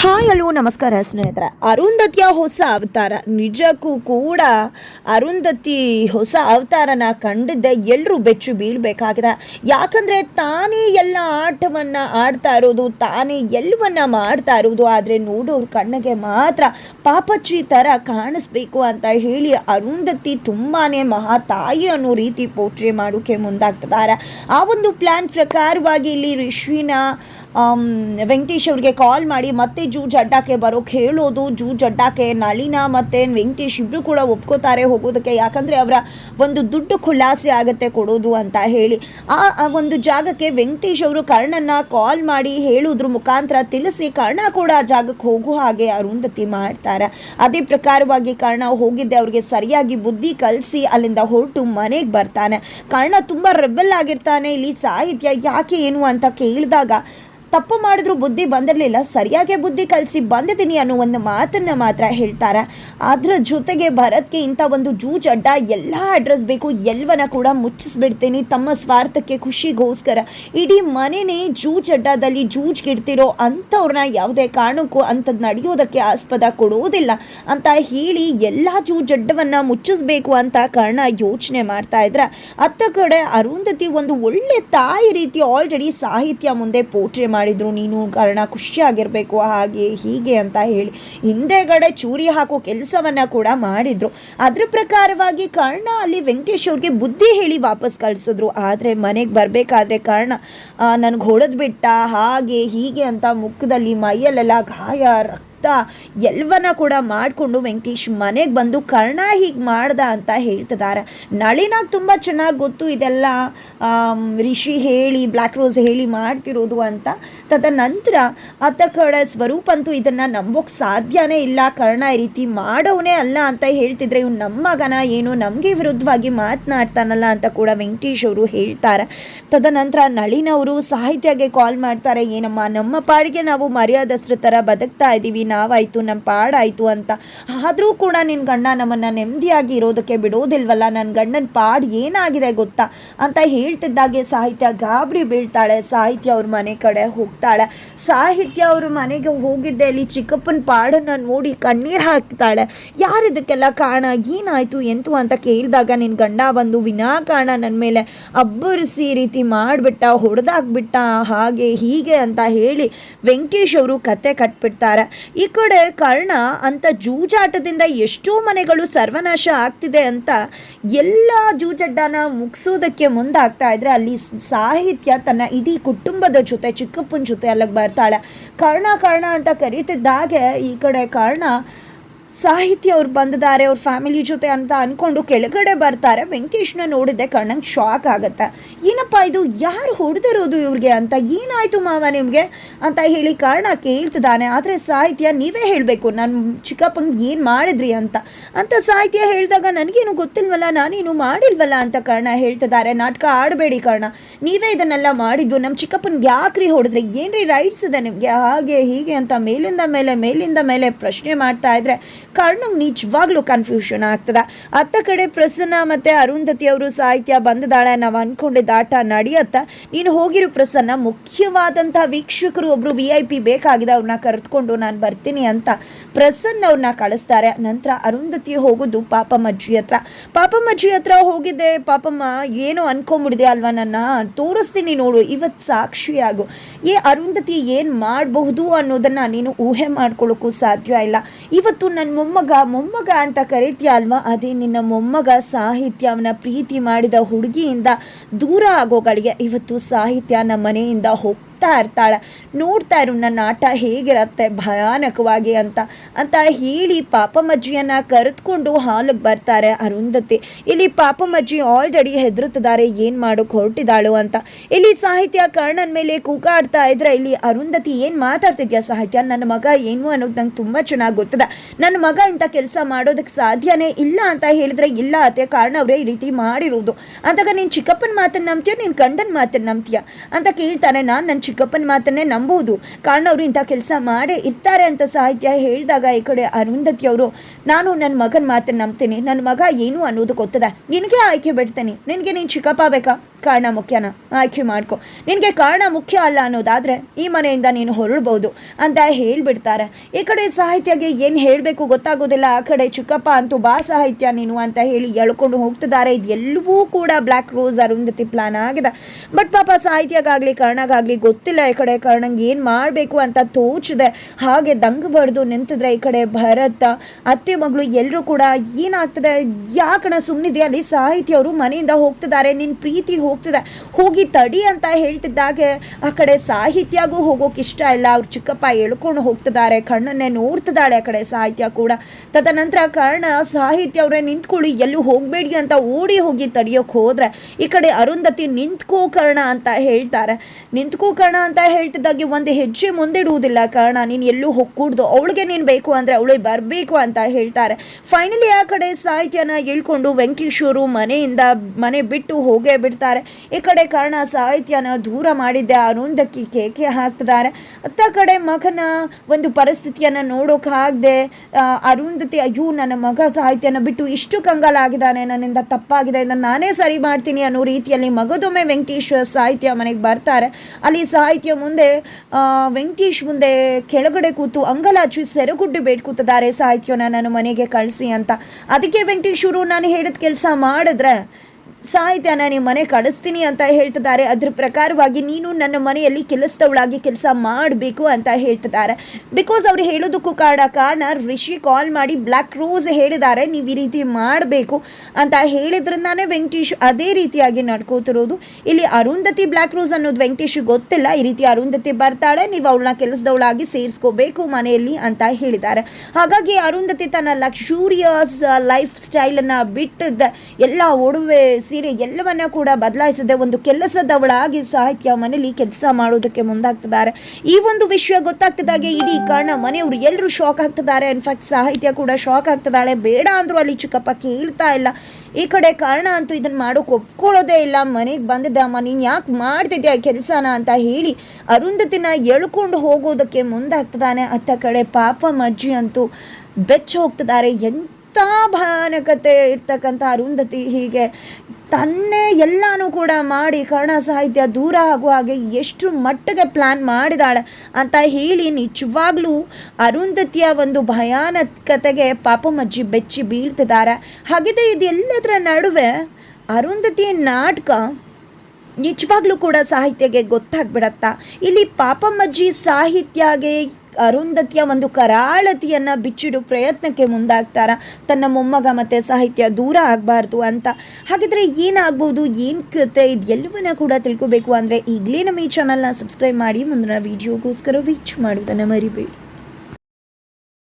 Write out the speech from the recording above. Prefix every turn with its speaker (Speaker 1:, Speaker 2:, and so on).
Speaker 1: Hi hello ನಮಸ್ಕಾರ ಸ್ನೇಹಿತರ. ಅರುಂಧತಿಯ ಹೊಸ ಅವತಾರ. ನಿಜಕ್ಕೂ ಕೂಡ ಅರುಂಧತಿ ಹೊಸ ಅವತಾರನ ಕಂಡಿದ್ದೆ. ಎಲ್ಲರೂ ಬೆಚ್ಚು ಬೀಳಬೇಕಾಗಿದೆ. ಯಾಕಂದರೆ ತಾನೇ ಎಲ್ಲ ಆಟವನ್ನು ಆಡ್ತಾ ಇರೋದು, ತಾನೇ ಎಲ್ಲವನ್ನ ಮಾಡ್ತಾ ಇರೋದು, ಆದರೆ ನೋಡೋರ ಕಣ್ಣಿಗೆ ಮಾತ್ರ ಪಾಪಚ್ಚಿ ಥರ ಕಾಣಿಸ್ಬೇಕು ಅಂತ ಹೇಳಿ ಅರುಂಧತಿ ತುಂಬಾ ಮಹಾ ತಾಯಿ ಅನ್ನೋ ರೀತಿ ಪೋಟ್ರೆ ಮಾಡೋಕ್ಕೆ ಮುಂದಾಗ್ತಿದ್ದಾರೆ. ಆ ಒಂದು ಪ್ಲ್ಯಾನ್ ಪ್ರಕಾರವಾಗಿ ಇಲ್ಲಿ ರಿಶ್ವಿನ ವೆಂಕಟೇಶ್ ಅವ್ರಿಗೆ ಕಾಲ್ ಮಾಡಿ, ಮತ್ತೆ ಜೂಜ್ ಅಡ್ಡಕ್ಕೆ ಬರೋಕೆ ಹೇಳೋದು, ಜೂಜ್ ಅಡ್ಡಕ್ಕೆ ನಳಿನ ಮತ್ತೆ ವೆಂಕಟೇಶ್ ಇಬ್ರು ಕೂಡ ಒಪ್ಕೋತಾರೆ ಹೋಗೋದಕ್ಕೆ. ಯಾಕಂದ್ರೆ ಅವರ ಒಂದು ದುಡ್ಡು ಖುಲಾಸೆ ಆಗುತ್ತೆ ಕೊಡೋದು ಅಂತ ಹೇಳಿ. ಆ ಒಂದು ಜಾಗಕ್ಕೆ ವೆಂಕಟೇಶ್ ಅವರು ಕರ್ಣನ್ನ ಕಾಲ್ ಮಾಡಿ ಹೇಳೋದ್ರ ಮುಖಾಂತರ ತಿಳಿಸಿ ಕರ್ಣ ಕೂಡ ಆ ಜಾಗಕ್ಕೆ ಹೋಗೋ ಹಾಗೆ ಅರುಂಧತಿ ಮಾಡ್ತಾರೆ. ಅದೇ ಪ್ರಕಾರವಾಗಿ ಕರ್ಣ ಹೋಗಿದ್ದೆ, ಅವ್ರಿಗೆ ಸರಿಯಾಗಿ ಬುದ್ಧಿ ಕಲಿಸಿ ಅಲ್ಲಿಂದ ಹೊರಟು ಮನೆಗೆ ಬರ್ತಾನೆ. ಕರ್ಣ ತುಂಬಾ ರೆಬಲ್ ಆಗಿರ್ತಾನೆ, ಇಲ್ಲಿ ಸಾಹಿತ್ಯ ಯಾಕೆ ಏನು ಅಂತ ಕೇಳಿದಾಗ ತಪ್ಪು ಮಾಡಿದ್ರು ಬುದ್ಧಿ ಬಂದಿರಲಿಲ್ಲ, ಸರಿಯಾಗಿ ಬುದ್ಧಿ ಕಲಿಸಿ ಬಂದಿದ್ದೀನಿ ಅನ್ನೋ ಒಂದು ಮಾತನ್ನು ಮಾತ್ರ ಹೇಳ್ತಾರೆ. ಅದರ ಜೊತೆಗೆ ಭರತ್ಗೆ ಇಂಥ ಒಂದು ಜೂಜ್ ಅಡ್ಡ ಎಲ್ಲ ಅಡ್ರೆಸ್ ಬೇಕು ಎಲ್ಲವನ್ನ ಕೂಡ ಮುಚ್ಚಿಸ್ಬಿಡ್ತೀನಿ, ತಮ್ಮ ಸ್ವಾರ್ಥಕ್ಕೆ ಖುಷಿಗೋಸ್ಕರ. ಇಡೀ ಮನೆನೇ ಜೂಜ್ ಜೂಜ್ಗಿಡ್ತಿರೋ ಅಂಥವ್ರನ್ನ ಯಾವುದೇ ಕಾರಣಕ್ಕೂ ಅಂಥದ್ದು ನಡೆಯೋದಕ್ಕೆ ಆಸ್ಪದ ಕೊಡುವುದಿಲ್ಲ ಅಂತ ಹೇಳಿ ಎಲ್ಲ ಜೂಜ್ ಅಡ್ಡವನ್ನ ಮುಚ್ಚಿಸ್ಬೇಕು ಅಂತ ಕರ್ಣ ಯೋಚನೆ ಮಾಡ್ತಾ ಇದ್ರೆ. ಅತ್ತ ಕಡೆ ಅರುಂಧತಿ ಒಂದು ಒಳ್ಳೆ ತಾಯಿ ರೀತಿ ಆಲ್ರೆಡಿ ಸಾಹಿತ್ಯ ಮುಂದೆ ಪೋಟ್ರೆ ಮಾಡಿದ್ರು, ನೀನು ಕಾರಣ ಖುಷಿಯಾಗಿರಬೇಕು ಹಾಗೆ ಹೀಗೆ ಅಂತ ಹೇಳಿ ಹಿಂದೆಗಡೆ ಚೂರಿ ಹಾಕೋ ಕೆಲಸವನ್ನು ಕೂಡ ಮಾಡಿದರು. ಅದ್ರ ಪ್ರಕಾರವಾಗಿ ಕರ್ಣ ಅಲ್ಲಿ ವೆಂಕಟೇಶ್ ಅವ್ರಿಗೆ ಬುದ್ಧಿ ಹೇಳಿ ವಾಪಸ್ ಕಳಿಸಿದ್ರು. ಆದರೆ ಮನೆಗೆ ಬರಬೇಕಾದ್ರೆ ಕರ್ಣ ನನಗೆ ಹೊಡೆದು ಬಿಟ್ಟ ಹಾಗೆ ಹೀಗೆ ಅಂತ ಮುಖದಲ್ಲಿ ಮೈಯಲ್ಲೆಲ್ಲ ಗಾಯ ಎಲ್ಲವನ್ನ ಕೂಡ ಮಾಡಿಕೊಂಡು ವೆಂಕಟೇಶ್ ಮನೆಗೆ ಬಂದು ಕರ್ಣ ಹೀಗೆ ಮಾಡ್ದ ಅಂತ ಹೇಳ್ತಿದ್ದಾರೆ ನಳಿನಾಗ ತುಂಬ ಚೆನ್ನಾಗಿ ಗೊತ್ತು ಇದೆಲ್ಲ ರಿಷಿ ಹೇಳಿ ಬ್ಲ್ಯಾಕ್ ರೋಸ್ ಹೇಳಿ ಮಾಡ್ತಿರೋದು ಅಂತ. ತದನಂತರ ಅತ್ತ ಕಡ ಸ್ವರೂಪ ಅಂತೂ ಇದನ್ನು ನಂಬೋಕೆ ಸಾಧ್ಯನೇ ಇಲ್ಲ. ಕರ್ಣ ಈ ರೀತಿ ಮಾಡೋನೇ ಅಲ್ಲ ಅಂತ ಹೇಳ್ತಿದ್ರೆ ಇವ್ನು ನಮ್ಮ ಮಗನ ಏನು ನಮಗೆ ವಿರುದ್ಧವಾಗಿ ಮಾತನಾಡ್ತಾನಲ್ಲ ಅಂತ ಕೂಡ ವೆಂಕಟೇಶ್ ಅವರು ಹೇಳ್ತಾರೆ. ತದನಂತರ ನಳಿನವರು ಸಾಹಿತ್ಯಗೆ ಕಾಲ್ ಮಾಡ್ತಾರೆ. ಏನಮ್ಮ, ನಮ್ಮ ಪಾಡಿಗೆ ನಾವು ಮರ್ಯಾದಸ್ರ ಥರ ಬದುಕ್ತಾ ಇದ್ದೀವಿ ನಾವಾಯ್ತು ನಮ್ಮ ಪಾಡಾಯ್ತು ಅಂತ. ಆದರೂ ಕೂಡ ನಿನ್ನ ಗಂಡ ನಮ್ಮನ್ನು ನೆಮ್ಮದಿಯಾಗಿ ಇರೋದಕ್ಕೆ ಬಿಡೋದಿಲ್ವಲ್ಲ? ನನ್ನ ಗಂಡನ ಪಾಡ್ ಏನಾಗಿದೆ ಗೊತ್ತಾ? ಅಂತ ಹೇಳ್ತಿದ್ದಾಗೆ ಸಾಹಿತ್ಯ. ಗಾಬರಿ ಬೀಳ್ತಾಳೆ. ಸಾಹಿತ್ಯ ಅವ್ರ ಮನೆ ಕಡೆ ಹೋಗ್ತಾಳೆ. ಸಾಹಿತ್ಯ ಅವ್ರ ಮನೆಗೆ ಹೋಗಿದ್ದೆ. ಅಲ್ಲಿ ಚಿಕ್ಕಪ್ಪನ ಪಾಡನ್ನು ನೋಡಿ ಕಣ್ಣೀರು ಹಾಕ್ತಾಳೆ. ಯಾರಿದಕ್ಕೆಲ್ಲ ಕಾರಣ? ಏನಾಯ್ತು, ಎಂತು ಅಂತ ಕೇಳಿದಾಗ ನಿನ್ನ ಗಂಡ ಬಂದು ವಿನಾಕಾರಣ ನನ್ನ ಮೇಲೆ ಅಬ್ಬರಿಸಿ ರೀತಿ ಮಾಡಿಬಿಟ್ಟ ಹೊಡೆದಾಕ್ಬಿಟ್ಟ ಹಾಗೆ ಹೀಗೆ ಅಂತ ಹೇಳಿ ವೆಂಕಟೇಶ್ ಅವರು ಕತೆ ಕಟ್ಬಿಡ್ತಾರೆ. ಈ ಕಡೆ ಕರ್ಣ ಅಂತ ಜೂಜಾಟದಿಂದ ಎಷ್ಟೋ ಮನೆಗಳು ಸರ್ವನಾಶ ಆಗ್ತಿದೆ ಅಂತ ಎಲ್ಲ ಜೂಜಡ್ಡನ ಮುಗಿಸೋದಕ್ಕೆ ಮುಂದಾಗ್ತಾ ಇದ್ರೆ ಅಲ್ಲಿ ಸಾಹಿತ್ಯ ತನ್ನ ಇಡೀ ಕುಟುಂಬದ ಜೊತೆ, ಚಿಕ್ಕಪ್ಪನ ಜೊತೆ ಅಲ್ಲಿಗೆ ಬರ್ತಾಳೆ. ಕರ್ಣ ಕರ್ಣ ಅಂತ ಕರೀತಿದ್ದಾಗೆ ಈ ಕಡೆ ಕರ್ಣ ಸಾಹಿತ್ಯ ಅವ್ರು ಬಂದಿದ್ದಾರೆ, ಅವ್ರ ಫ್ಯಾಮಿಲಿ ಜೊತೆ ಅಂತ ಅಂದ್ಕೊಂಡು ಕೆಳಗಡೆ ಬರ್ತಾರೆ. ವೆಂಕಟೇಶ್ನ ನೋಡಿದ್ದೆ, ಕಣ್ಣಂಗೆ ಶಾಕ್ ಆಗುತ್ತೆ. ಏನಪ್ಪ ಇದು? ಯಾರು ಹೊಡೆದಿರೋದು ಇವ್ರಿಗೆ ಅಂತ? ಏನಾಯಿತು ಮಾವ ನಿಮಗೆ? ಅಂತ ಹೇಳಿ ಕಾರಣ ಕೇಳ್ತಿದ್ದಾನೆ. ಆದರೆ ಸಾಹಿತ್ಯ ನೀವೇ ಹೇಳಬೇಕು, ನಾನು ಚಿಕ್ಕಪ್ಪಂಗೆ ಏನು ಮಾಡಿದ್ರಿ ಅಂತ. ಅಂತ ಸಾಹಿತ್ಯ ಹೇಳಿದಾಗ, ನನಗೇನು ಗೊತ್ತಿಲ್ವಲ್ಲ, ನಾನೇನು ಮಾಡಿಲ್ವಲ್ಲ? ಅಂತ ಕಾರಣ ಹೇಳ್ತಿದ್ದಾರೆ. ನಾಟಕ ಆಡಬೇಡಿ ಕಾರಣ. ನೀವೇ ಇದನ್ನೆಲ್ಲ ಮಾಡಿದ್ದು ನಮ್ಮ ಚಿಕ್ಕಪ್ಪನಿಗೆ ಯಾಕ್ರಿ ಹೊಡೆದ್ರಿ? ಏನ್ರಿ ರೈಟ್ಸ್ ಇದೆ ನಿಮಗೆ? ಹಾಗೆ ಹೀಗೆ ಅಂತ ಮೇಲಿಂದ ಮೇಲೆ ಮೇಲಿಂದ ಮೇಲೆ ಪ್ರಶ್ನೆ ಮಾಡ್ತಾ ಇದ್ರೆ ಕರ್ಣಂಗೆ ನಿಜವಾಗ್ಲೂ ಕನ್ಫ್ಯೂಷನ್ ಆಗ್ತದ. ಅತ್ತ ಕಡೆ ಪ್ರಸನ್ನ ಮತ್ತೆ ಅರುಂಧತಿ ಅವರು ಸಾಹಿತ್ಯ ಬಂದದಾಳೆ ನಾವು ಅನ್ಕೊಂಡಿದ್ದ ಆಟ ನಡೆಯತ್ತ ನೀನು ಹೋಗಿರೋ ಪ್ರಸನ್ನ ಮುಖ್ಯವಾದಂತಹ ವೀಕ್ಷಕರು ಒಬ್ರು ವಿ ಐ ಪಿ ಬೇಕಾಗಿದೆ ಅವ್ರನ್ನ ಕರೆದುಕೊಂಡು ನಾನು ಬರ್ತೀನಿ ಅಂತ ಪ್ರಸನ್ನ ಅವ್ರನ್ನ ಕಳಿಸ್ತಾರೆ. ನಂತರ ಅರುಂಧತಿ ಹೋಗೋದು ಪಾಪಮ್ಮಜ್ಜಿ ಹತ್ರ. ಪಾಪಮ್ಮಜ್ಜಿ ಹತ್ರ ಹೋಗಿದ್ದೆ, ಪಾಪಮ್ಮ ಏನೋ ಅನ್ಕೊಂಬಿಡಿದೆ ಅಲ್ವಾ ನನ್ನ? ತೋರಿಸ್ತೀನಿ ನೋಡು ಇವತ್ತು ಸಾಕ್ಷಿಯಾಗು ಏ ಅರುಂಧತಿ ಏನು ಮಾಡಬಹುದು ಅನ್ನೋದನ್ನ ನೀನು ಊಹೆ ಮಾಡ್ಕೊಳ್ಳೋಕ್ಕೂ ಸಾಧ್ಯ ಇಲ್ಲ. ಇವತ್ತು ನನ್ನ ಮೊಮ್ಮಗ ಮೊಮ್ಮಗ ಅಂತ ಕರಿತೀಯ ಅಲ್ವಾ ಅದೇ ನಿನ್ನ ಮೊಮ್ಮಗ ಸಾಹಿತ್ಯ ಅವನ ಪ್ರೀತಿ ಮಾಡಿದ ಹುಡುಗಿಯಿಂದ ದೂರ ಆಗೋಗಳಿಗೆ ಇವತ್ತು ಸಾಹಿತ್ಯ ನಮ್ಮ ಮನೆಯಿಂದ ಹೋಗ್ತಾ ಇರ್ತಾಳೆ. ನೋಡ್ತಾ ಇರು, ನನ್ನ ಆಟ ಹೇಗಿರತ್ತೆ? ಭಯಾನಕವಾಗಿ ಅಂತ. ಅಂತ ಹೇಳಿ ಪಾಪಮ್ಮಜ್ಜಿಯನ್ನ ಕರೆದುಕೊಂಡು ಹಾಲಿಗೆ ಬರ್ತಾರೆ ಅರುಂಧತಿ. ಇಲ್ಲಿ ಪಾಪಮ್ಮಜ್ಜಿ ಆಲ್ರೆಡಿ ಹೆದರುತ್ತಿದ್ದಾರೆ, ಏನು ಮಾಡೋಕೆ ಹೊರಟಿದ್ದಾಳು ಅಂತ. ಇಲ್ಲಿ ಸಾಹಿತ್ಯ ಕರ್ಣನ ಮೇಲೆ ಕೂಗಾಡ್ತಾ ಇದ್ರೆ ಇಲ್ಲಿ ಅರುಂಧತಿ ಏನು ಮಾತಾಡ್ತಿದ್ಯಾ ಸಾಹಿತ್ಯ? ನನ್ನ ಮಗ ಏನು ಅನ್ನೋದು ನಂಗೆ ತುಂಬ ಚೆನ್ನಾಗಿ ಗೊತ್ತದ. ನನ್ನ ಮಗ ಇಂಥ ಕೆಲಸ ಮಾಡೋದಕ್ಕೆ ಸಾಧ್ಯನೇ ಇಲ್ಲ ಅಂತ ಹೇಳಿದ್ರೆ ಇಲ್ಲ ಅತ್ತೆ. ಕಾರಣ ಅವರೇ ಈ ರೀತಿ ಮಾಡಿರೋದು. ಅಂದಾಗ, ನೀನು ಚಿಕ್ಕಪ್ಪನ ಮಾತನ್ನು ನಂಬ್ತೀಯ? ನೀನು ಗಂಡನ ಮಾತನ್ನು ನಂಬ್ತೀಯ? ಅಂತ ಕೇಳ್ತಾನೆ. ನಾನು ನನ್ನ ಚಿಕ್ಕಪ್ಪನ ಮಾತನ್ನೇ ನಂಬೋದು ಕಾರಣ ಅವರು ಇಂಥ ಕೆಲಸ ಮಾಡೇ ಇರ್ತಾರೆ ಅಂತ ಸಾಹಿತ್ಯ ಹೇಳಿದಾಗ ಈ ಕಡೆ ಅರುಂಧತಿ ಅವರು, ನಾನು ನನ್ನ ಮಗನ ಮಾತನ್ನು ನಂಬ್ತೀನಿ. ನನ್ನ ಮಗ ಏನು ಅನ್ನೋದು ಗೊತ್ತದೆ? ನಿನಗೆ ಆಯ್ಕೆ ಬಿಡ್ತೇನೆ. ನಿನಗೆ ನೀನು ಚಿಕ್ಕಪ್ಪ ಬೇಕಾ? ಕಾರಣ ಮುಖ್ಯನ. ಆಯ್ಕೆ ಮಾಡ್ಕೊ. ನಿನಗೆ ಕಾರಣ ಮುಖ್ಯ ಅಲ್ಲ ಅನ್ನೋದಾದರೆ ಈ ಮನೆಯಿಂದ ನೀನು ಹೊರಡ್ಬೋದು ಅಂತ ಹೇಳಿಬಿಡ್ತಾರೆ. ಈ ಕಡೆ ಸಾಹಿತ್ಯಗೆ ಏನು ಹೇಳಬೇಕು ಗೊತ್ತಾಗೋದಿಲ್ಲ. ಆ ಕಡೆ ಚಿಕ್ಕಪ್ಪ ಅಂತೂ ಬಾ ಸಾಹಿತ್ಯ ನೀನು ಅಂತ ಹೇಳಿ ಎಳ್ಕೊಂಡು ಹೋಗ್ತಿದ್ದಾರೆ. ಇದೆಲ್ಲವೂ ಕೂಡ ಬ್ಲ್ಯಾಕ್ ರೋಸ್ ಅರುಂಧತಿ ಪ್ಲಾನ್ ಆಗಿದೆ. ಬಟ್ ಪಾಪ ಸಾಹಿತ್ಯಗಾಗಲಿ, ಕರ್ಣಗಾಗಲಿ ಗೊತ್ತಿಲ್ಲ ಈ ಕಡೆ ಕರ್ಣಂಗೆ ಏನು ಮಾಡಬೇಕು ಅಂತ ತೋಚಿದೆ ಹಾಗೆ ದಂಗ ಬಡ್ದು ನಿಂತಿದ್ರೆ ಈ ಕಡೆ ಭರತ, ಅತ್ತೆ ಮಗಳು ಎಲ್ಲರೂ ಕೂಡ ಏನಾಗ್ತದೆ? ಯಾಕಣ ಸುಮ್ಮನಿದೆ ಅಲ್ಲಿ ಸಾಹಿತ್ಯ ಅವರು ಮನೆಯಿಂದ ಹೋಗ್ತಿದ್ದಾರೆ ನಿನ್ನ ಪ್ರೀತಿ ಹೋಗ್ತಿದೆ. ಹೋಗಿ ತಡಿ ಅಂತ ಹೇಳ್ತಿದ್ದಾಗೆ ಆ ಕಡೆ ಸಾಹಿತ್ಯಗೂ ಹೋಗೋಕೆ ಇಷ್ಟ ಇಲ್ಲ. ಅವ್ರ ಚಿಕ್ಕಪ್ಪ ಎಳ್ಕೊಂಡು ಹೋಗ್ತಿದ್ದಾರೆ, ಕಣ್ಣನ್ನೇ ನೋಡ್ತಿದ್ದಾಳೆ ಆ ಕಡೆ ಸಾಹಿತ್ಯ ಕೂಡ. ತದನಂತರ ಕರ್ಣ ಸಾಹಿತ್ಯ ಅವರೇ ನಿಂತ್ಕೊಳ್ಳಿ, ಎಲ್ಲೂ ಹೋಗಬೇಡಿ ಅಂತ ಓಡಿ ಹೋಗಿ ತಡಿಯೋಕೆ ಹೋದ್ರೆ ಈ ಕಡೆ ಅರುಂಧತಿ ನಿಂತ್ಕೋ ಕರ್ಣ ಅಂತ ಹೇಳ್ತಾರೆ. ನಿಂತ್ಕೋ ಕರ್ಣ ಅಂತ ಹೇಳ್ತಿದ್ದಾಗೆ ಒಂದು ಹೆಜ್ಜೆ ಮುಂದಿಡುವುದಿಲ್ಲ ಕಾರಣ ನೀನು ಎಲ್ಲೂ ಹೋಗ್ಕೂಡ್ದು ಅವಳಿಗೆ ನೀನು ಬೇಕು ಅಂದರೆ ಅವಳಿಗೆ ಬರಬೇಕು ಅಂತ ಹೇಳ್ತಾರೆ. ಫೈನಲಿ ಆ ಕಡೆ ಸಾಹಿತ್ಯನ ಇಳ್ಕೊಂಡು ವೆಂಕಟೇಶ್ವರು ಮನೆಯಿಂದ ಮನೆ ಬಿಟ್ಟು ಹೋಗೇ ಬಿಡ್ತಾರೆ. ಈ ಕಡೆ ಕಾರಣ ಸಾಹಿತ್ಯನ ದೂರ ಮಾಡಿದ್ದೆ. ಅರುಂಧಕ್ಕೆ ಕೇಕೆ ಹಾಕ್ತಿದ್ದಾರೆ. ಅತ್ತ ಕಡೆ ಮಗನ ಒಂದು ಪರಿಸ್ಥಿತಿಯನ್ನು ನೋಡೋಕ್ಕಾಗದೆ ಅರುಂಧತಿ, ಅಯ್ಯೋ, ನನ್ನ ಮಗ ಸಾಹಿತ್ಯನ ಬಿಟ್ಟು ಇಷ್ಟು ಕಂಗಾಲಾಗಿದ್ದಾನೆ. ನನ್ನಿಂದ ತಪ್ಪಾಗಿದೆ. ನಾನು ನಾನೇ ಸರಿ ಮಾಡ್ತೀನಿ ಅನ್ನೋ ರೀತಿಯಲ್ಲಿ ಮಗದೊಮ್ಮೆ ವೆಂಕಟೇಶ್ವರ ಸಾಹಿತ್ಯ ಮನೆಗೆ ಬರ್ತಾರೆ. ಅಲ್ಲಿ ಸಾಹಿತ್ಯ ಮುಂದೆ ವೆಂಕಟೇಶ್ ಮುಂದೆ ಕೆಳಗಡೆ ಕೂತು ಅಂಗಲಾಚಿ ಸೆರಗುಡ್ಡಿ ಬೇಡ್ಕೂತಿದ್ದಾರೆ ಸಾಹಿತ್ಯನ ನಾನು ಮನೆಗೆ ಕಳಿಸಿ ಅಂತ. ಅದಕ್ಕೆ ವೆಂಕಟೇಶ್ ಅವರು ನಾನು ಹೇಳಿದ ಕೆಲಸ ಮಾಡಿದ್ರೆ ಸಾಹಿತ್ಯನ ನಿಮ್ಮ ಮನೆ ಕಳಿಸ್ತೀನಿ ಅಂತ ಹೇಳ್ತಿದ್ದಾರೆ. ಅದ್ರ ಪ್ರಕಾರವಾಗಿ ನೀನು ನನ್ನ ಮನೆಯಲ್ಲಿ ಕೆಲಸದವಳಾಗಿ ಕೆಲಸ ಮಾಡಬೇಕು ಅಂತ ಹೇಳ್ತಿದ್ದಾರೆ. ಬಿಕಾಸ್ ಅವ್ರು ಹೇಳೋದಕ್ಕೂ ಕಾರಣ ಕಾರಣ ರಿಷಿ ಕಾಲ್ ಮಾಡಿ ಬ್ಲ್ಯಾಕ್ ರೋಸ್ ಹೇಳಿದ್ದಾರೆ, ನೀವು ಈ ರೀತಿ ಮಾಡಬೇಕು ಅಂತ ಹೇಳಿದ್ರಿಂದಾನೇ ವೆಂಕಟೇಶ್ ಅದೇ ರೀತಿಯಾಗಿ ನಡ್ಕೋತಿರೋದು. ಇಲ್ಲಿ ಅರುಂಧತಿ ಬ್ಲ್ಯಾಕ್ ರೋಸ್ ಅನ್ನೋದು ವೆಂಕಟೇಶ್ ಗೊತ್ತಿಲ್ಲ, ಈ ರೀತಿ ಅರುಂಧತಿ ಬರ್ತಾಳೆ, ನೀವು ಅವಳನ್ನ ಕೆಲಸದವಳಾಗಿ ಸೇರಿಸ್ಕೋಬೇಕು ಮನೆಯಲ್ಲಿ ಅಂತ ಹೇಳಿದ್ದಾರೆ. ಹಾಗಾಗಿ ಅರುಂಧತಿ ತನ್ನ ಲಕ್ಷೂರಿಯಸ್ ಲೈಫ್ ಸ್ಟೈಲನ್ನು ಬಿಟ್ಟಿದ್ದ ಎಲ್ಲ ಒಡವೆ ಸೀರೆ ಎಲ್ಲವನ್ನ ಕೂಡ ಬದಲಾಯಿಸದೆ ಒಂದು ಕೆಲಸದವಳಾಗಿ ಸಾಹಿತ್ಯ ಮನೇಲಿ ಕೆಲಸ ಮಾಡೋದಕ್ಕೆ ಮುಂದಾಗ್ತಿದ್ದಾರೆ. ಈ ಒಂದು ವಿಷಯ ಗೊತ್ತಾಗ್ತಿದ್ದಾಗೆ ಇಡೀ ಕಾರಣ ಮನೆಯವರು ಎಲ್ಲರೂ ಶಾಕ್ ಆಗ್ತಿದ್ದಾರೆ. ಇನ್ಫ್ಯಾಕ್ಟ್ ಸಾಹಿತ್ಯ ಕೂಡ ಶಾಕ್ ಆಗ್ತಿದ್ದಾಳೆ. ಬೇಡ ಅಂದ್ರೂ ಅಲ್ಲಿ ಚಿಕ್ಕಪ್ಪ ಕೇಳ್ತಾ ಇಲ್ಲ. ಈ ಕಡೆ ಕಾರಣ ಅಂತೂ ಇದನ್ನು ಮಾಡೋಕೆ ಒಪ್ಕೊಳ್ಳೋದೇ ಇಲ್ಲ. ಮನೆಗೆ ಬಂದಿದ್ದೆ, ಅಮ್ಮ, ನೀನು ಯಾಕೆ ಮಾಡ್ತಿದ್ಯಾ ಕೆಲಸನ? ಅಂತ ಹೇಳಿ ಅರುಂಧತಿನ ಎಳ್ಕೊಂಡು ಹೋಗೋದಕ್ಕೆ ಮುಂದಾಗ್ತಿದ್ದಾನೆ. ಅತ್ತ ಕಡೆ ಪಾಪ ಮಜ್ಜಿ ಅಂತೂ ಬೆಚ್ಚ ಹೋಗ್ತಿದ್ದಾರೆ ಎಂಥ ಭಯಾನಕತೆ ಇರ್ತಕ್ಕಂಥ ಅರುಂಧತಿ ಹೀಗೆ ತನ್ನೇ ಎಲ್ಲನೂ ಕೂಡ ಮಾಡಿ ಕರ್ಣ ಸಾಹಿತ್ಯ ದೂರ ಆಗುವ ಹಾಗೆ ಎಷ್ಟು ಮಟ್ಟಿಗೆ ಪ್ಲ್ಯಾನ್ ಮಾಡಿದಾಳೆ ಅಂತ ಹೇಳಿ ನಿಜವಾಗ್ಲೂ ಅರುಂಧತಿಯ ಒಂದು ಭಯಾನಕತೆಗೆ ಪಾಪಮಜ್ಜಿ ಬೆಚ್ಚಿ ಬೀಳ್ತಿದ್ದಾರೆ. ಹಾಗಿದ್ರೆ ಇದೆಲ್ಲದರ ನಡುವೆ ಅರುಂಧತಿಯ ನಾಟಕ ನಿಜವಾಗ್ಲೂ ಕೂಡ ಸಾಹಿತ್ಯಗೆ ಗೊತ್ತಾಗ್ಬಿಡತ್ತಾ? ಇಲ್ಲಿ ಪಾಪಮ್ಮಜ್ಜಿ ಸಾಹಿತ್ಯಗೆ ಅರುಂಧತಿಯ ಒಂದು ಕರಾಳತಿಯನ್ನು ಬಿಚ್ಚಿಡು ಪ್ರಯತ್ನಕ್ಕೆ ಮುಂದಾಗ್ತಾರ? ತನ್ನ ಮೊಮ್ಮಗ ಮತ್ತು ಸಾಹಿತ್ಯ ದೂರ ಆಗಬಾರ್ದು ಅಂತ. ಹಾಗಿದ್ರೆ ಏನಾಗ್ಬೋದು? ಏನು ಕತೆ ಇದೆಲ್ಲವನ್ನ ಕೂಡ ತಿಳ್ಕೊಬೇಕು. ಅಂದರೆ ಈಗಲೇ ನಮ್ಮ ಈ ಚಾನಲ್ನ ಸಬ್ಸ್ಕ್ರೈಬ್ ಮಾಡಿ, ಮುಂದಿನ ವೀಡಿಯೋಗೋಸ್ಕರ ವೀಚ್ ಮಾಡುವುದನ್ನು ಮರಿಬೇಡಿ.